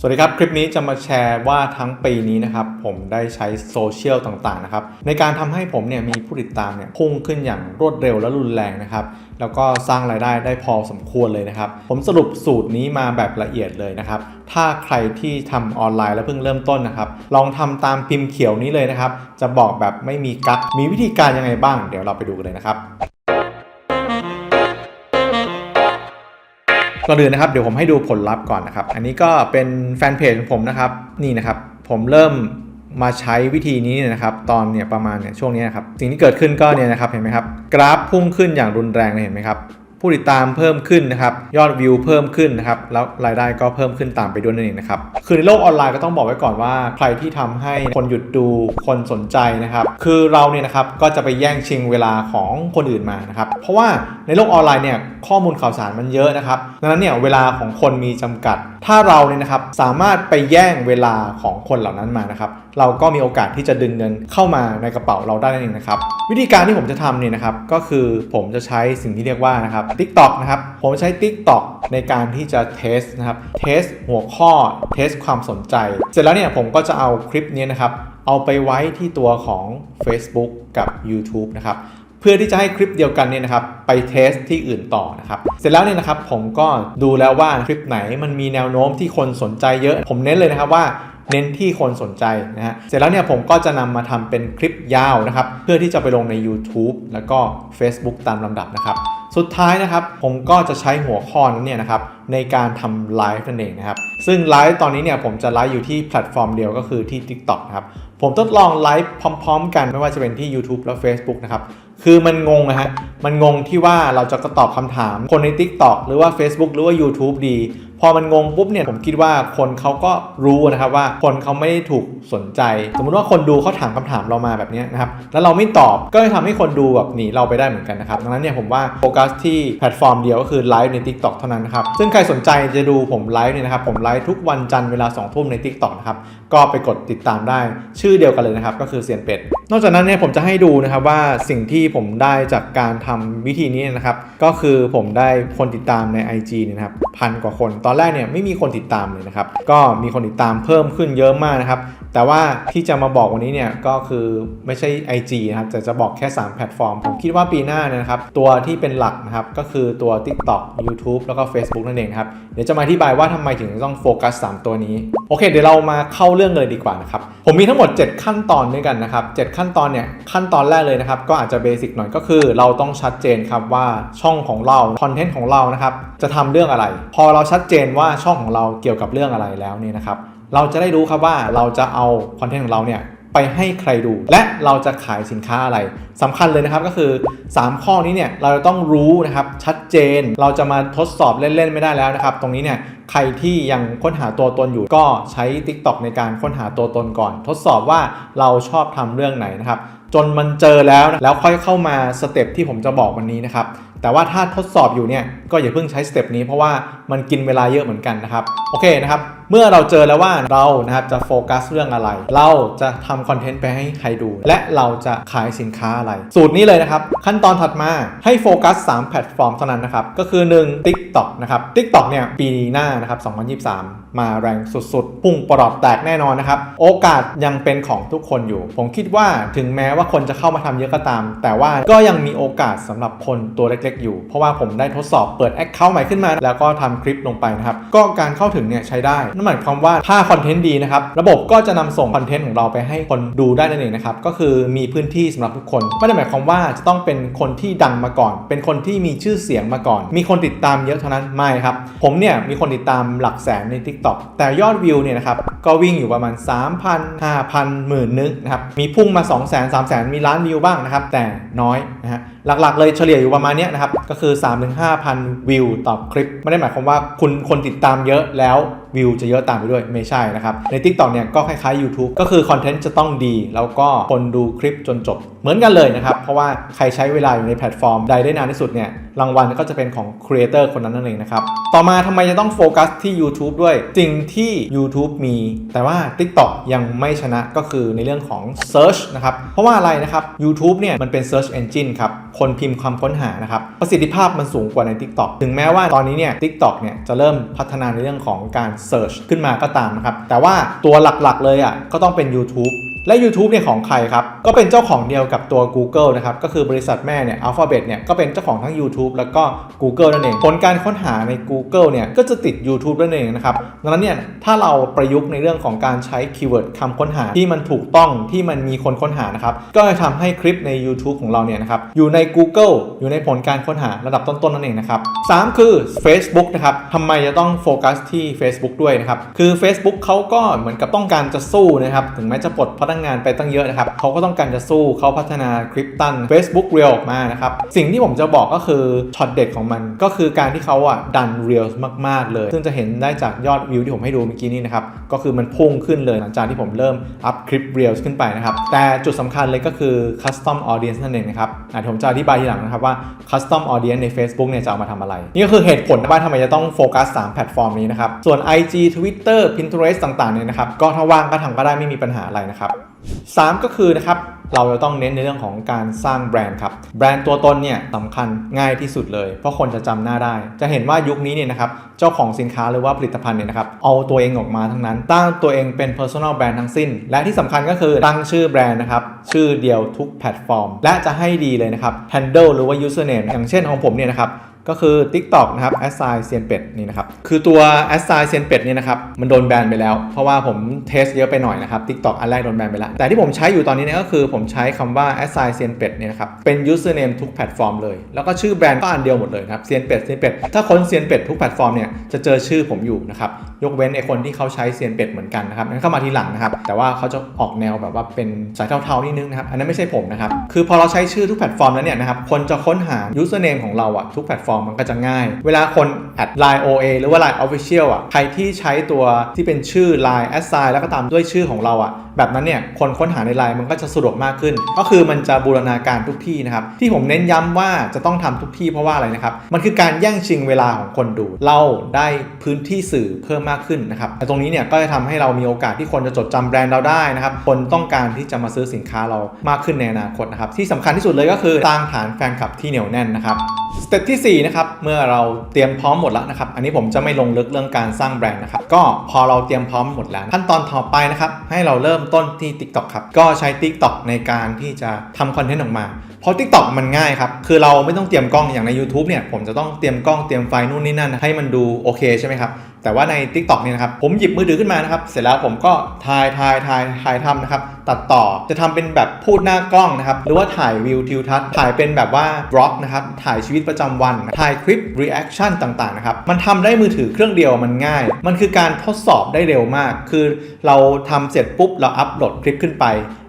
สวัสดีครับ คลิปนี้จะมาแชร์ว่าทั้งปีนี้นะครับ ผมได้ใช้โซเชียลต่างๆนะครับ ในการทำให้ผมเนี่ยมีผู้ติดตามเนี่ยพุ่งขึ้นอย่างรวดเร็วและรุนแรงนะครับ แล้วก็สร้างรายได้ได้พอสมควรเลยนะครับ ผมสรุปสูตรนี้มาแบบละเอียดเลยนะครับ ถ้าใครที่ทำออนไลน์แล้วเพิ่งเริ่มต้นนะครับ ลองทำตามพิมพ์เขียวนี้เลยนะครับ จะบอกแบบไม่มีกั๊กมีวิธีการยังไงบ้าง เดี๋ยวเราไปดูกันเลยนะครับ ก่อนอื่นนะครับเดี๋ยวผมให้ดูผลลัพธ์ก่อนนะครับ อันนี้ก็เป็นแฟนเพจของผมนะครับนี่นะครับ ผมเริ่มมาใช้วิธีนี้เนี่ยนะครับ ตอนเนี่ยประมาณเนี่ยช่วงนี้นะครับ สิ่งที่เกิดขึ้นก็เนี่ยนะครับเห็นไหมครับ กราฟพุ่งขึ้นอย่างรุนแรงเลยเห็นไหมครับ ผู้ติดตามเพิ่มขึ้นนะครับ ยอดวิวเพิ่มขึ้นนะครับ แล้วรายได้ก็เพิ่มขึ้นตามไปด้วยนั่นเองนะครับ คือในโลกออนไลน์ก็ต้องบอกไว้ก่อนว่า ใครที่ทำให้คนหยุดดูคนสนใจนะครับ คือเราเนี่ยนะครับก็จะไปแย่งชิงเวลาของคนอื่นมานะครับ เพราะว่าในโลกออนไลน์เนี่ยข้อมูลข่าวสารมันเยอะนะครับดังนั้นเนี่ยเวลาของคนมีจำกัด ถ้าเราเนี่ยนะครับสามารถไปแย่งเวลาของคนเหล่านั้นมานะครับ เราก็มีโอกาสที่จะดึงเงินเข้ามาในกระเป๋าเราได้นั่นเองนะครับ วิธีการที่ผมจะทำเนี่ยนะครับก็คือผมจะใช้สิ่งที่เรียกว่านะครับ TikTok นะครับ ผมใช้ TikTok ในการที่จะเทสนะครับ เทสหัวข้อ เทสความสนใจ เสร็จแล้วเนี่ยผมก็จะเอาคลิปนี้นะครับ เอาไปไว้ที่ตัวของ Facebook กับ YouTube นะครับ เพื่อที่จะให้คลิปเดียวกันเนี่ยนะครับ ไปเทสที่อื่นต่อนะครับ เสร็จแล้วเนี่ยนะครับผมก็ดูแล้วว่าคลิปไหนมันมีแนวโน้มที่คนสนใจเยอะ ผมเน้นเลยนะครับว่าเน้นที่คนสนใจนะฮะ เสร็จแล้วเนี่ยผมก็จะนำมาทำเป็นคลิปยาวนะครับ เพื่อที่จะไปลงใน YouTube แล้วก็ Facebook ตามลำดับนะครับ สุดท้ายนะครับผมก็จะใช้หัวข้อนั้นเนี่ยนะครับในการทำไลฟ์นั่นเองนะครับ ซึ่งไลฟ์ตอนนี้เนี่ยผมจะไลฟ์อยู่ที่แพลตฟอร์มเดียวก็คือที่ TikTok นะครับ ผมทดลองไลฟ์พร้อมๆ กันไม่ว่าจะเป็นที่ YouTube และ Facebook นะครับ คือมันงงนะฮะ มันงงที่ว่าเราจะตอบคำถามคนใน TikTok หรือว่า Facebook หรือว่า YouTube ดี พอมันงงปุ๊บเนี่ยผมคิดว่าคนเขาก็รู้นะครับว่าคนเขาไม่ได้ถูกสนใจ สมมุติว่าคนดูเขาถามคำถามเรามาแบบนี้นะครับแล้วเราไม่ตอบก็จะทำให้คนดูแบบหนีเราไปได้เหมือนกันนะครับดังนั้นเนี่ยผมว่าโฟกัสที่แพลตฟอร์มเดียวก็คือไลฟ์ใน TikTok เท่านั้นนะครับซึ่งใครสนใจจะดูผมไลฟ์เนี่ยนะครับผมไลฟ์ทุกวันจันทร์เวลา2ทุ่มใน TikTok นะครับก็ไปกดติดตามได้ชื่อเดียวกันเลยนะครับก็คือเซียนเป็ดนอกจากนั้นเนี่ยผมจะให้ดูนะครับว่าสิ่งที่ผมได้จากการทำวิธีนี้นะครับก็คือผมได้คนติดตามใน IG เนี่ยนะครับพันกว่าคนตอนแรกเนี่ยไม่มีคนติดตามเลยนะครับ ก็มีคนติดตามเพิ่มขึ้นเยอะมากนะครับ แต่ว่าที่จะมาบอกวันนี้เนี่ยก็คือไม่ใช่ IG นะครับแต่จะบอกแค่ 3 แพลตฟอร์ม ผมคิดว่าปีหน้านะครับ ตัวที่เป็นหลักนะครับ ก็คือตัว TikTok YouTube แล้วก็ Facebook นั่นเองครับ เดี๋ยวจะมาอธิบายว่าทำไมถึงต้องโฟกัส 3 ตัวนี้ โอเค เดี๋ยวเรามาเข้าเรื่องเลยดีกว่านะครับ ผมมีทั้งหมด 7 ขั้นตอนด้วยกันนะครับ 7 ขั้นตอนเนี่ยขั้นตอนแรกเลยนะครับ ก็อาจจะเบสิกหน่อยก็คือ เราต้องชัดเจนครับว่าช่องของเราคอนเทนต์ของเรานะครับจะทำเรื่องอะไร พอเราชัดเจนว่าช่องของเราเกี่ยวกับเรื่องอะไรแล้วเนี่ยนะครับ เราจะได้รู้ครับว่าเราจะเอาคอนเทนต์ของเราเนี่ยไปให้ใครดู และเราจะขายสินค้าอะไรสำคัญเลยนะครับก็คือ 3 ข้อนี้เนี่ยเราจะต้องรู้นะครับชัดเจน เราจะมาทดสอบเล่นๆไม่ได้แล้วนะครับ ตรงนี้เนี่ยใครที่ยังค้นหาตัวตนอยู่ก็ใช้ TikTok ในการค้นหาตัวตนก่อน ทดสอบว่าเราชอบทำเรื่องไหนนะครับ จนมันเจอแล้ว แล้วค่อยเข้ามาสเต็ปที่ผมจะบอกวันนี้นะครับ แต่ว่าถ้าทดสอบอยู่เนี่ยก็อย่าเพิ่งใช้สเต็ปนี้เพราะว่ามันกินเวลาเยอะเหมือนกันนะครับ โอเคนะครับ เมื่อเราเจอแล้วว่าเรานะครับจะโฟกัสเรื่องอะไร เราจะทำคอนเทนต์ไปให้ใครดู และเราจะขายสินค้าอะไร สูตรนี้เลยนะครับ ขั้นตอนถัดมาให้โฟกัส 3 แพลตฟอร์มเท่านั้นนะครับ ก็คือ 1 TikTok นะครับ TikTok เนี่ยปีหน้านะครับ2023 มาแรงสุดๆ พุ่งปลอดแตกแน่นอนนะครับ โอกาสยังเป็นของทุกคนอยู่ ผมคิดว่าถึงแม้ว่าคนจะเข้ามาทำเยอะก็ตาม แต่ว่าก็ยังมีโอกาสสำหรับคนตัวเล็กๆอยู่ เพราะว่าผมได้ทดสอบเปิด Account ใหม่ขึ้นมา แล้วก็ทำคลิปลงไปนะครับ ก็การเข้าถึงเนี่ยใช้ได้ นั่นหมายความว่าถ้าคอนเทนต์ดีนะครับ ระบบก็จะนำส่งคอนเทนต์ของเราไปให้คนดูได้นั่นเองนะครับ ก็คือมีพื้นที่สำหรับทุกคน ไม่ได้หมายความว่าจะต้องเป็นคนที่ดังมาก่อน เป็นคนที่มีชื่อเสียงมาก่อน มีคนติดตามเยอะเท่านั้น ไม่ครับ ผมเนี่ยมีคนติดตามหลักแสนใน TikTok แต่ยอดวิวเนี่ยนะครับ ก็วิ่งอยู่ประมาณ 3,000 5,000หมื่นนึงนะครับ มีพุ่งมา 2 0 0 0 0 0 3 0 0 0 0 มีล้านวิวบ้างนะครับ แต่น้อยนะฮะ หลักๆ เลยเฉลี่ยอยู่ประมาณนี้นะครับ ก็คือ 3-5,000 วิวต่อคลิป ไม่ได้หมายความว่าคุณคนติดตามเยอะแล้ววิวจะเยอะตามไปด้วยไม่ใช่นะครับ ใน TikTok เนี่ยก็คล้ายๆ YouTube ก็คือคอนเทนต์จะต้องดี แล้วก็คนดูคลิปจนจบ เหมือนกันเลยนะครับ เพราะว่าใครใช้เวลาอยู่ในแพลตฟอร์มใดได้นานที่สุดเนี่ยรางวัลก็จะเป็นของครีเอเตอร์คนนั้นนั่นเองนะครับ ต่อมาทำไมจะต้องโฟกัสที่ YouTube ด้วย สิ่งที่ YouTube มี แต่ว่า TikTok ยังไม่ชนะก็คือในเรื่องของ Search นะครับ เพราะว่าอะไรนะครับ YouTube เนี่ยมันเป็น Search Engine ครับ คนพิมพ์คำค้นหานะครับ ประสิทธิสิทธิภาพมันสูงกว่าใน TikTok ถึงแม้ว่าตอนนี้เนี่ย TikTok เนี่ยจะเริ่มพัฒนาในเรื่องของการเสิร์ชขึ้นมาก็ตามนะครับ แต่ว่าตัวหลักๆเลยอะก็ต้องเป็น YouTube และ YouTube เนี่ยของใครครับ ก็เป็นเจ้าของเดียวกับตัว Google นะครับ ก็คือบริษัทแม่เนี่ย Alphabet เนี่ย ก็เป็นเจ้าของทั้ง YouTube แล้วก็ Google นั่นเอง ผลการค้นหาใน Google เนี่ย ก็จะติด YouTube นั่นเองนะครับ ดังนั้นเนี่ย ถ้าเราประยุกต์ในเรื่องของการใช้คีย์เวิร์ดคำค้นหาที่มันถูกต้องที่มันมีคนค้นหานะครับ ก็จะทำให้คลิปใน YouTube ของเราเนี่ยนะครับ อยู่ใน Google อยู่ในผลการค้นหาระดับต้นๆนั่นเองนะครับสามคือ Facebook นะครับทำไมจะต้องโฟกัสที่ Facebook ด้วยนะครับ คือ Facebook เขาก็เหมือนกับต้องการจะสู้นะครับ ถึงแม้จะปลดพนักงงานไปตั้งเยอะนะครับเขาก็ต้องการจะสู้เขาพัฒนาคลิปตัน Facebook Reel ออกมานะครับ สิ่งที่ผมจะบอกก็คือช็อตเด็ดของมันก็คือการที่เขาอะดัน r e e l มาก ๆ เลย ซึ่งจะเห็นได้จากยอดวิวที่ผมให้ดูเมื่อกี้นี้นะครับ ก็คือมันพุ่งขึ้นเลยหลังจากที่ผมเริ่มอัพคลิป Reels ขึ้นไปนะครับ แต่จุดสำคัญเลยก็คือ Custom Audience นั่นเองนะครับอะผมจะอธิบายทีหลังนะครับว่า Custom Audience ใน Facebook เนี่ยจะเอามาทำอะไร นี่ก็คือเหตุผลว่าทำไมจะต้องโฟกัส 3 แพลตฟอร์มนี้นะครับส่วน IG Twitter Pinterest ต่างๆเนี่ยนะครับก็ถ้าว่างก็ทำก็ได้ไม่มีปัญหาอะไรนะครับ3 ก็คือนะครับเราจะต้องเน้นในเรื่องของการสร้างแบรนด์ครับ แบรนด์ตัวตนเนี่ยสำคัญง่ายที่สุดเลย เพราะคนจะจำหน้าได้ จะเห็นว่ายุคนี้เนี่ยนะครับเจ้าของสินค้าหรือว่าผลิตภัณฑ์เนี่ยนะครับเอาตัวเองออกมาทั้งนั้น ตั้งตัวเองเป็น personal brand ทั้งสิ้น และที่สำคัญก็คือตั้งชื่อแบรนด์นะครับชื่อเดียวทุกแพลตฟอร์ม และจะให้ดีเลยนะครับ handle หรือว่า username อย่างเช่นของผมเนี่ยนะครับ ก็คือ TikTok นะครับ a s s i g n เซียนเป็ดนี่นะครับ คือตัว a s s i g n เซียนเป็ดนี่นะครับ มันโดนแบนไปแล้ว เพราะว่าผมเทสเยอะไปหน่อยนะครับ TikTok อันแรกโดนแบนไปแล้ว แต่ที่ผมใช้อยู่ตอนนี้เนี่ยก็คือผมใช้คำว่า a s s i g n เซียนเป็ดเนี่ยนะครับ เป็น username ทุกแพลตฟอร์มเลย แล้วก็ชื่อแบรนด์ก็อันเดียวหมดเลยนะครับ เซียนเป็ด เซียนเป็ด ถ้าค้นเซียนเป็ดทุกแพลตฟอร์มเนี่ยจะเจอชื่อผมอยู่นะครับ ยกเว้นไอคนที่เขาใช้เซียนเป็ดเหมือนกันนะครับนั้นเข้ามาทีหลังนะครับ แต่ว่าเขาจะออกแนวแบบว่าเป็นสายเทาๆนิดนึงนะครับ อันนั้นไม่ใช่ผมนะครับ คือพอเราใช้ชื่อทุกแพลตฟอร์มแล้วเนี่ยนะครับ คนจะค้นหา username ของเราอะทุกแพลตฟอร์มมันก็จะง่าย เวลาคนแอด line OA หรือว่า line official อะใครที่ใช้ตัวที่เป็นชื่อ line assign แล้วก็ตามด้วยชื่อของเราอะแบบนั้นเนี่ยคนค้นหาในไลน์มันก็จะสะดวกมากขึ้น ก็คือมันจะบูรณาการทุกที่นะครับ ที่ผมเน้นย้ำว่าจะต้องทำทุกที่เพราะว่าอะไรนะครับ มันคือการแย่งชิงเวลาของคนดู เราได้พื้นที่สื่อเพิ่มมากขึ้นนะครับแต่ตรงนี้เนี่ยก็จะทำให้เรามีโอกาสที่คนจะจดจำแบรนด์เราได้นะครับคนต้องการที่จะมาซื้อสินค้าเรามากขึ้นในอนาคตนะครับที่สำคัญที่สุดเลยก็คือสร้างฐานแฟนคลับที่เหนียวแน่นนะครับ สเต็ปที่ 4 นะครับ เมื่อเราเตรียมพร้อมหมดแล้วนะครับ อันนี้ผมจะไม่ลงลึกเรื่องการสร้างแบรนด์นะครับ ก็พอเราเตรียมพร้อมหมดแล้ว ขั้นตอนต่อไปนะครับ ให้เราเริ่มต้นที่ TikTok ครับ ก็ใช้ TikTok ในการที่จะทำคอนเทนต์ออกมา เพราะ TikTok มันง่ายครับ คือเราไม่ต้องเตรียมกล้องอย่างใน YouTube เนี่ย ผมจะต้องเตรียมกล้องเตรียมไฟนู่นนี่นั่นให้มันดูโอเคใช่ไหมครับ แต่ว่าใน TikTok เนี่ยนะครับ ผมหยิบมือถือขึ้นมานะครับ เสร็จแล้วผมก็ถ่ายถ่ายถ่ายถ่ายทำนะครับ ตัดต่อ จะทำเป็นแบบพูดหน้ากล้องนะครับ หรือว่าถ่ายวิวทิวทัศน์ถ่ายเป็นแบบว่าบล็อกนะครับ ถ่ายชีวิตประจำวัน ถ่ายคลิป reaction ต่างๆนะครับ มันทำได้มือถือเครื่องเดียวมันง่าย มันคือการทดสอบได้เร็วมาก คือเราทำเสร็จปุ๊บเราอัปโหลดคลิปขึ้นไป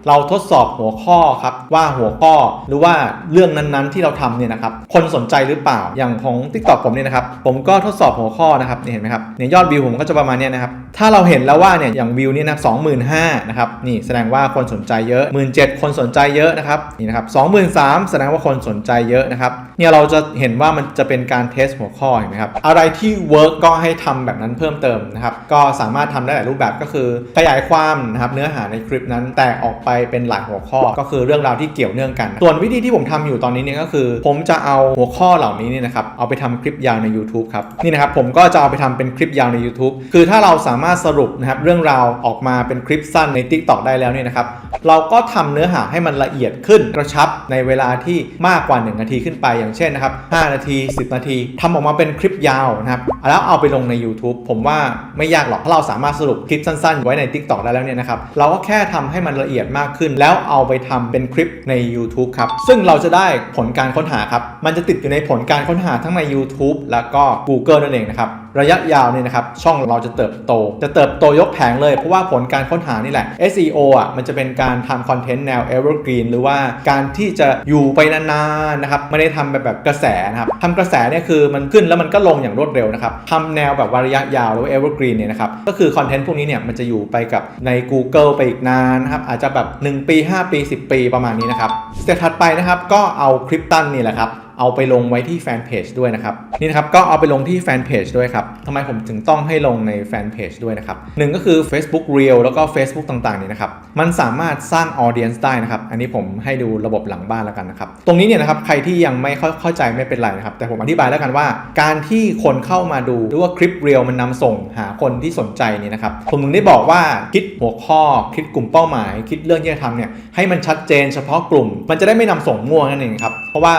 เราทดสอบหัวข้อครับว่าหัวข้อหรือว่าเรื่องนั้นๆที่เราทำเนี่ยนะครับคนสนใจหรือเปล่าอย่างของ TikTok ผมเนี่ยนะครับผมก็ทดสอบหัวข้อนะครับนี่เห็นไหมครับเนี่ยยอดวิวผมก็จะประมาณเนี้ยนะครับถ้าเราเห็นแล้วว่าเนี่ยอย่างวิวเนี่ยนะสองหมื่นห้านะครับนี่แสดงว่าคนสนใจเยอะหมื่นเจ็ดคนสนใจเยอะนะครับนี่นะครับสองหมื่นสามแสดงว่าคนสนใจเยอะนะครับเนี่ยเราจะเห็นว่ามันจะเป็นการเทสหัวข้อเห็นไหมครับอะไรที่เวิร์กก็ให้ทำแบบนั้นเพิ่มเติมนะครับก็สามารถทำได้หลายรูปแบบก็คือ ขยายความนะครับเนื้อหาในคลิปนั้นแตกออกไปเป็นหลายหัวข้อ ก็คือเรื่องราวที่เกี่ยวเนื่องกัน ส่วนวิธีที่ผมทำอยู่ตอนนี้เนี่ยก็คือ ผมจะเอาหัวข้อเหล่านี้เนี่ยนะครับเอาไปทำคลิปยาวใน YouTube ครับนี่นะครับผมก็จะเอาไปทำเป็นคลิปยาวใน YouTube คือถ้าเราสามารถสรุปนะครับเรื่องราวออกมาเป็นคลิปสั้นใน TikTok ได้แล้วเนี่ยนะครับเราก็ทำเนื้อหาให้มันละเอียดขึ้นกระชับในเวลาที่มากกว่า 1 นาทีขึ้นไปอย่างเช่นนะครับ 5 นาที 10 นาทีทำออกมาเป็นคลิปยาวนะครับแล้วเอาไปลงใน YouTube ผมว่าไม่ยากหรอกถ้าเราสามารถสรุปคลิปสั้นๆ ไว้ใน TikTok ได้แล้วเนี่ยนะครับเราก็แค่ทำให้มันละเอียดมากขึ้น แล้วเอาไปทำเป็นคลิปใน YouTube ครับซึ่งเราจะได้ผลการค้นหาครับมันจะติดอยู่ในผลการค้นหาทั้งใน YouTube แล้วก็ Google นั่นเองนะครับระยะยาวเนี่ยนะครับช่องเราจะเติบโต จะเติบโตยกแผงเลยเพราะว่าผลการค้นหานี่แหละ SEO อะมันจะเป็นการทำคอนเทนต์แนว evergreen หรือว่าการที่จะอยู่ไปนานๆนะครับไม่ได้ทำแบบแบบกระแสนะครับทำกระแสเนี่ยคือมันขึ้นแล้วมันก็ลงอย่างรวดเร็วนะครับทำแนวแบบระยะยาวหรือ evergreen เนี่ยนะครับก็คือคอนเทนต์พวกนี้เนี่ยมันจะอยู่ไปกับใน Google ไปอีกนานนะครับอาจจะแบบ 1 ปี 5 ปี 10 ปีประมาณนี้นะครับสเต็ปถัดไปนะครับก็เอาคลิปตันนี่แหละครับ เอาไปลงไว้ที่แฟนเพจด้วยนะครับนี่นะครับก็เอาไปลงที่แฟนเพจด้วยครับทำไมผมถึงต้องให้ลงในแฟนเพจด้วยนะครับหนึ่งก็คือ Facebook Reel แล้วก็ Facebook ต่างๆนี่นะครับมันสามารถสร้าง Audience ได้นะครับอันนี้ผมให้ดูระบบหลังบ้านแล้วกันนะครับตรงนี้เนี่ยนะครับใครที่ยังไม่เข้าเข้าใจไม่เป็นไรนะครับแต่ผมอธิบายแล้วกันว่า การที่คนเข้ามาดูหรือว่าคลิปเรียลมันนำส่งหาคนที่สนใจนี่นะครับผมถึงได้บอกว่าคิดหัวข้อคิดกลุ่มเป้าหมาย คิดเรื่องที่จะทำเนี่ยให้มันชัดเจนเฉพาะกลุ่ม มันจะได้ไม่นำส่งมั่วนั่นเองครับเพราะว่า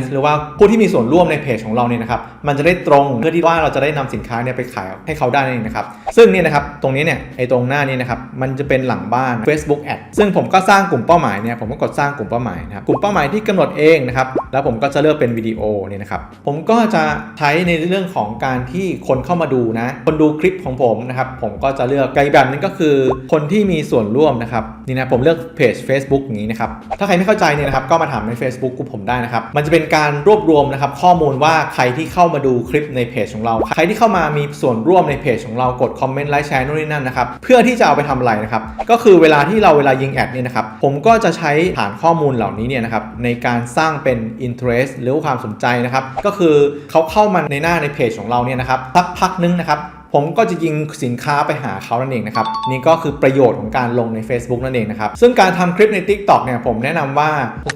audience หรือว่าผู้ที่มีส่วนร่วมในเพจของเราเนี่ยนะครับมันจะได้ตรงเพื่อที่ว่าเราจะได้นำสินค้าเนี่ยไปขายให้เขาได้นั่นเองนะครับซึ่งเนี่ยนะครับตรงนี้เนี่ยไอ้ตรงหน้านี้นะครับมันจะเป็นหลังบ้าน Facebook Ad ซึ่งผมก็สร้างกลุ่มเป้าหมายเนี่ยผมก็กดสร้างกลุ่มเป้าหมายนะครับกลุ่มเป้าหมายที่กำหนดเองนะครับแล้วผมก็จะเลือกเป็นวิดีโอเนี่ยนะครับผมก็จะใช้ในเรื่องของการที่คนเข้ามาดูนะคนดูคลิปของผมนะครับผมก็จะเลือกอีกแบบนึงก็คือคนที่มีส่วนร่วมนะครับนี่นะผมเลือกเพจ Facebook อย่างนี้นะครับถ้าใครไม่เข้าใจเนี่ยนะครับก็มาถามใน Facebook กลุ่มผมได้นะครับมันจะเป็น็นการรวบรวมนะครับข้อมูลว่าใครที่เข้ามาดูคลิปในเพจของเรา ใครที่เข้ามามีส่วนร่วมในเพจของเรากดคอมเมนต์ไลค์แชร์นู่นนี่นั่นนะครับเพื่อที่จะเอาไปทำอะไรนะครับก็คือเวลาที่เราเวลายิงแอดเนี่ยนะครับผมก็จะใช้ฐานข้อมูลเหล่านี้เนี่ยนะครับในการสร้างเป็น interest หรือความสนใจนะครับก็คือเขาเข้ามาในหน้าในเพจของเราเนี่ยนะครับสักพักนึงนะครับ ผมก็จะยิงสินค้าไปหาเขานั่นเองนะครับ นี่ก็คือประโยชน์ของการลงใน Facebook นั่นเองนะครับ ซึ่งการทำคลิปใน TikTok เนี่ยผมแนะนำว่า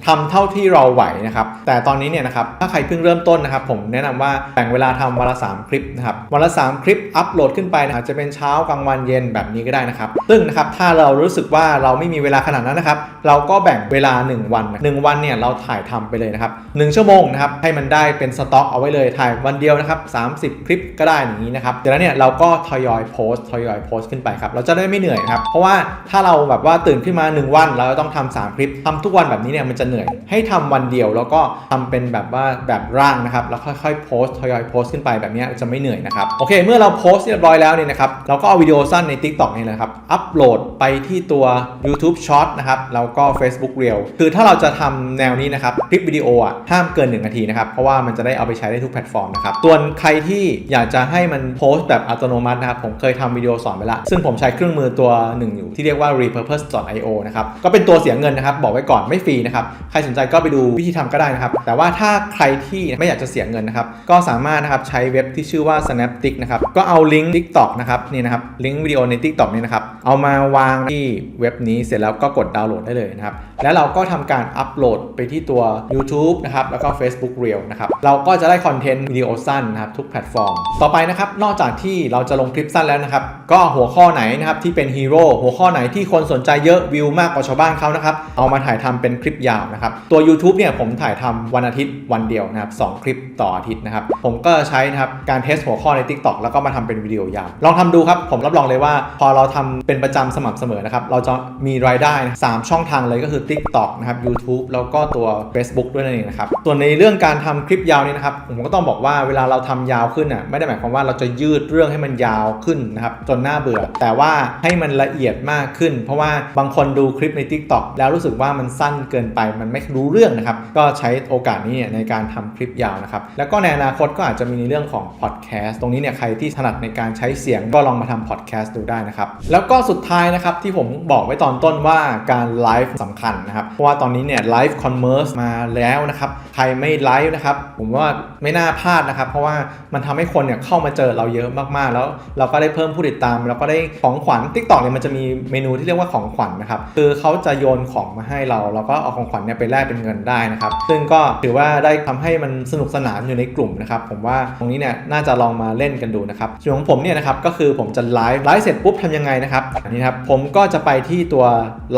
ทำเท่าที่เราไหวนะครับ แต่ตอนนี้เนี่ยนะครับถ้าใครเพิ่งเริ่มต้นนะครับ ผมแนะนำว่าแบ่งเวลาทำวันละ 3 คลิปนะครับวันละ 3 คลิปอัปโหลดขึ้นไปนะจจะเป็นเช้ากลางวันเย็นแบบนี้ก็ได้นะครับ ซึ่งนะครับถ้าเรารู้สึกว่าเราไม่มีเวลาขนาดนั้นนะครับเราก็แบ่งเวลา 1 วันนะหนึ่งวันเนี่ยเราถ่ายทำไปเลยนะครับหนึ่งชั่วโมงนะครับให้มันได้เป็นสต็อกเอาไว้เลยถ่ายวันเดียวนะครับ30 คลิปก็ได้อย่างนี้นะครับจากนั้นเนี่ยเราก็ทยอยโพสต์ทยอยโพสต์ขึ้นไปครับ เราจะได้ไม่เหนื่อยครับ เพราะว่าถ้าเราแบบว่าตื่นขึ้นมา 1 วัน เราต้องทำ3คลิปทำทุกวันแบบนี้เนี่ยมันจะเหนื่อย ให้ทำวันเดียวแล้วก็ทำเป็นแบบว่าแบบร่างนะครับ แล้วค่อยๆโพสต์ทยอยโพสต์ขึ้นไปแบบนี้จะไม่เหนื่อยนะครับ โอเค เมื่อเราโพสต์เรียบร้อยแล้วเนี่ยนะครับ เราก็เอาวิดีโอสั้นใน TikTok นี่แหละครับ อัปโหลดไปที่ตัว YouTube Short นะครับ แล้วก็ Facebook Reel คือถ้าเราจะทำแนวนี้นะครับ คลิปวิดีโออะ ห้ามเกิน 1 นาทีนะครับ เพราะว่ามันจะได้เอาไปใช้ได้ทุกแพลตฟอร์มนะครับ ส่วนใครที่อยากจะให้มันโพสต์แบบอัตโนมัตินะครับ ผมเคยทำวิดีโอสอนไปละ ซึ่งผมใช้เครื่องมือตัวหนึ่งอยู่ที่เรียกว่า repurpose.io นะครับ ก็เป็นตัวเสียเงินนะครับ บอกไว้ก่อนไม่ฟรีนะครับ ใครสนใจก็ไปดูวิธีทำก็ได้นะครับ แต่ว่าถ้าใครที่ไม่อยากจะเสียเงินนะครับ ก็สามารถนะครับใช้เว็บที่ชื่อว่า Snaptik นะครับ ก็เอาลิงก์ TikTok นะครับนี่นะครับ ลิงก์วิดีโอใน TikTok นี่นะครับ เอามาวางที่เว็บนี้เสร็จแล้วก็กดดาวน์โหลดได้เลยนะครับ แล้วเราก็ทำการอัปโหลดไปที่ตัว YouTube นะครับแล้วก็ Facebook Reel นะครับเราก็จะได้คอนเทนต์วิดีโอสั้นนะครับทุกแพลตฟอร์ม ต่อไปนะครับนอกจากที่เราจะลงคลิปสั้นแล้วนะครับ ก็หัวข้อไหนนะครับที่เป็นฮีโร่หัวข้อไหนที่คนสนใจเยอะวิวมากกว่าชาวบ้านเขานะครับเอามาถ่ายทำเป็นคลิปยาวนะครับตัว YouTube เนี่ยผมถ่ายทำวันอาทิตย์วันเดียวนะครับสองคลิปต่ออาทิตย์นะครับผมก็ใช้นะครับการเทสหัวข้อใน TikTok แล้วก็มาทำเป็นวิดีโอยาวลองทำดูครับผมรับรองเลยว่า พอเราทำเป็นประจำสม่ำเสมอนะครับเราจะมีรายได้นะสามช่องทางเลยก็คือ TikTok นะครับ YouTube แล้วก็ตัว Facebook ด้วยนั่นเองนะครับส่วนในเรื่องการทำคลิปยาวนี่นะครับผมก็ต้องบอกว่าเวลาเราทำยาวขึ้นอะไม่ได้หมายความว่าเราจะยืดเรื่องให้มันยาวขึ้นนะครับจนน่าเบื่อ แต่ว่าให้มันละเอียดมากขึ้น เพราะว่าบางคนดูคลิปใน TikTok แล้วรู้สึกว่ามันสั้นเกินไปมันไม่รู้เรื่องนะครับ ก็ใช้โอกาสนี้เนี่ยในการทำคลิปยาวนะครับ แล้วก็ในอนาคตก็อาจจะมีในเรื่องของพอดแคสต์ตรงนี้เนี่ยใครที่ถนัดในการใช้เสียงก็ลองมาทำพอดแคสต์ดูได้นะครับ แล้วก็สุดท้ายนะครับที่ผมบอกไว้ตอนต้นว่าการไลฟ์สำคัญนะครับ เพราะว่าตอนนี้เนี่ยไลฟ์คอนเมอร์สมาแล้วนะครับ ใครไม่ไลฟ์นะครับ ผมว่า ไม่น่าพลาดนะครับ เพราะว่ามันทำให้คนเนี่ยเข้ามาเจอเราเยอะมากๆ แล้วเราก็ได้เพิ่มผู้ติดตามแล้วก็ได้ของขวัญ TikTok เนี่ยมันจะมีเมนูที่เรียกว่าของขวัญนะครับคือเขาจะโยนของมาให้เราเราก็เอาของขวัญเนี่ยไปแลกเป็นเงินได้นะครับ ซึ่งก็ถือว่าได้ทำให้มันสนุกสนานอยู่ในกลุ่มนะครับผมว่าตรงนี้เนี่ยน่าจะลองมาเล่นกันดูนะครับส่วนของผมเนี่ยนะครับก็คือผมจะไลฟ์ไลฟ์เสร็จปุ๊บทำยังไงนะครับนนี้นะครับผมก็จะไปที่ตัว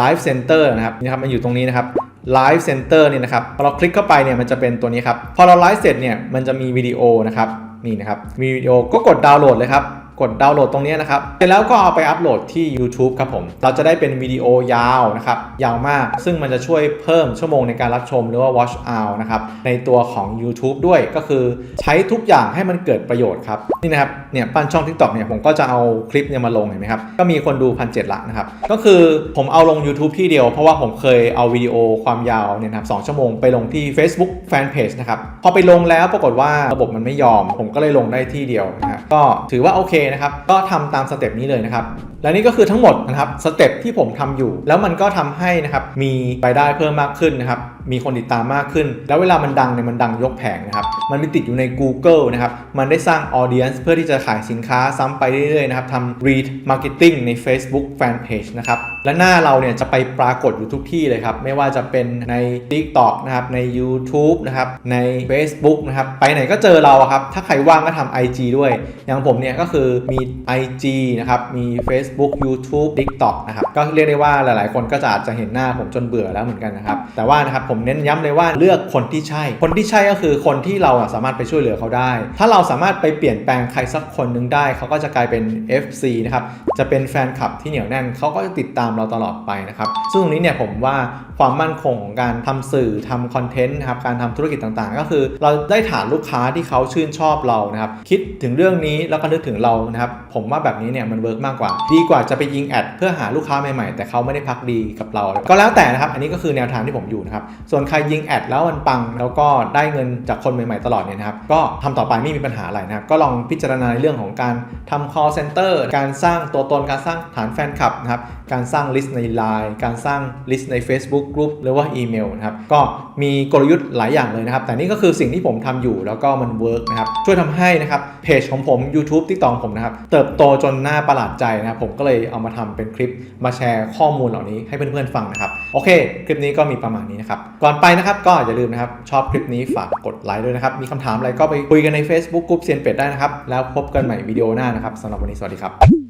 Live Center นะครับนี่ครับมันอยู่ตรงนี้นะครับ Live Center เนี่ยนะครับพอเราคลิกเข้าไปเนี่ยมันจะเป็นตัวนี้ครับ พอเราไลฟ์เสร็จเนี่ยมันจะมีวิดีโอนะครับนี่นะครับมีวิดีโอก็กดดาวน์โหลดเลยครับ กดดาวน์โหลดตรงนี้นะครับ เสร็จแล้วก็เอาไปอัปโหลดที่ YouTube ครับผม เราจะได้เป็นวิดีโอยาวนะครับ ยาวมาก ซึ่งมันจะช่วยเพิ่มชั่วโมงในการรับชมหรือว่า watch hour นะครับ ในตัวของ YouTube ด้วย ก็คือใช้ทุกอย่างให้มันเกิดประโยชน์ครับ นี่นะครับ เนี่ยปั้นช่อง TikTok เนี่ยผมก็จะเอาคลิปเนี่ยมาลงเห็นไหมครับ ก็มีคนดูพันเละนะครับ ก็คือผมเอาลง YouTube ที่เดียว เพราะว่าผมเคยเอาวิดีโอความยาวเนี่ยนะครับสองชั่วโมงไปลงที่ Facebook Fanpage นะครับ พอไปลงแล้วปรากฏว่าระบบมันไม่ยอม ผมก็เลยลงได้ที่เดียวนะฮะก็ถือว่าโอเคนะครับก็ทำตามสเต็ปนี้เลยนะครับและนี่ก็คือทั้งหมดนะครับสเต็ปที่ผมทำอยู่ แล้วมันก็ทำให้นะครับมีรายได้เพิ่มมากขึ้นนะครับ มีคนติดตามมากขึ้น แล้วเวลามันดังเนี่ยมันดังยกแผงนะครับมันไปติดอยู่ใน Google นะครับมันได้สร้าง audience เพื่อที่จะขายสินค้าซ้ำไปเรื่อยๆนะครับทำ read marketing ใน Facebook Fanpage นะครับและหน้าเราเนี่ยจะไปปรากฏอยู่ทุกที่เลยครับไม่ว่าจะเป็นใน TikTok นะครับใน YouTube นะครับใน Facebook นะครับไปไหนก็เจอเราครับถ้าใครว่างก็ทำ IG ด้วย อย่างผมเนี่ยก็คือมี IG นะครับมี Facebook YouTube TikTok นะครับก็เรียกได้ว่าหลายๆ คนก็จะอาจจะเห็นหน้าผมจนเบื่อแล้วเหมือนกันนะครับแต่ว่านะครับผมเน้นย้ำเลยว่าเลือกคนที่ใช่ คนที่ใช่ก็คือคนที่เราสามารถไปช่วยเหลือเขาได้ ถ้าเราสามารถไปเปลี่ยนแปลงใครสักคนหนึ่งได้ เขาก็จะกลายเป็น FC นะครับ จะเป็นแฟนคลับที่เหนียวแน่น เขาก็จะติดตามเราตลอดไปนะครับ ซึ่งตรงนี้เนี่ยผมว่า ความมั่นคงของการทำสื่อทำคอนเทนต์นะครับการทำธุรกิจต่างๆ ก็คือ เราได้ฐานลูกค้าที่เขาชื่นชอบเรานะครับคิดถึงเรื่องนี้แล้วก็นึกถึงเรานะครับผมว่าแบบนี้เนี่ยมันเวิร์กมากกว่า ดีกว่าจะไปยิงแอดเพื่อหาลูกค้าใหม่ๆ แต่เขาไม่ได้พักดีกับเรา ก็แล้วแต่นะครับอันนี้ก็คือแนวทางที่ผมอยู่นะครับส่วนใครยิงแอดแล้วมันปังแล้วก็ได้เงินจากคนใหม่ๆ ตลอดเนี่ยนะครับก็ทำต่อไปไม่มีปัญหาอะไรนะครับก็ลองพิจารณาในเรื่องของการทำ call center การสร้างตัวตนการสร้างฐานแฟนคลับนะครับการสร้างลิสต์ใน Line การสร้างลิสต์ใน Facebook Group หรือว่าอีเมลนะครับ ก็มีกลยุทธ์หลายอย่างเลยนะครับ แต่นี่ก็คือสิ่งที่ผมทำอยู่แล้วก็มันเวิร์กนะครับ ช่วยทำให้นะครับเพจของผม YouTube TikTok ของผมนะครับ เติบโตจนหน้าประหลาดใจนะครับ ผมก็เลยเอามาทำเป็นคลิปมาแชร์ข้อมูลเหล่านี้ให้เพื่อนๆฟังนะครับ โอเค คลิปนี้ก็มีประมาณนี้นะครับ ก่อนไปนะครับก็อย่าลืมนะครับชอบคลิปนี้ฝากกดไลค์ด้วยนะครับ มีคำถามอะไรก็ไปคุยกันใน Facebook กลุ่มเซียนเป็ดได้นะครับ แล้วพบกันใหม่วิดีโอหน้านะครับสำหรับวันนี้สวัสดีครับ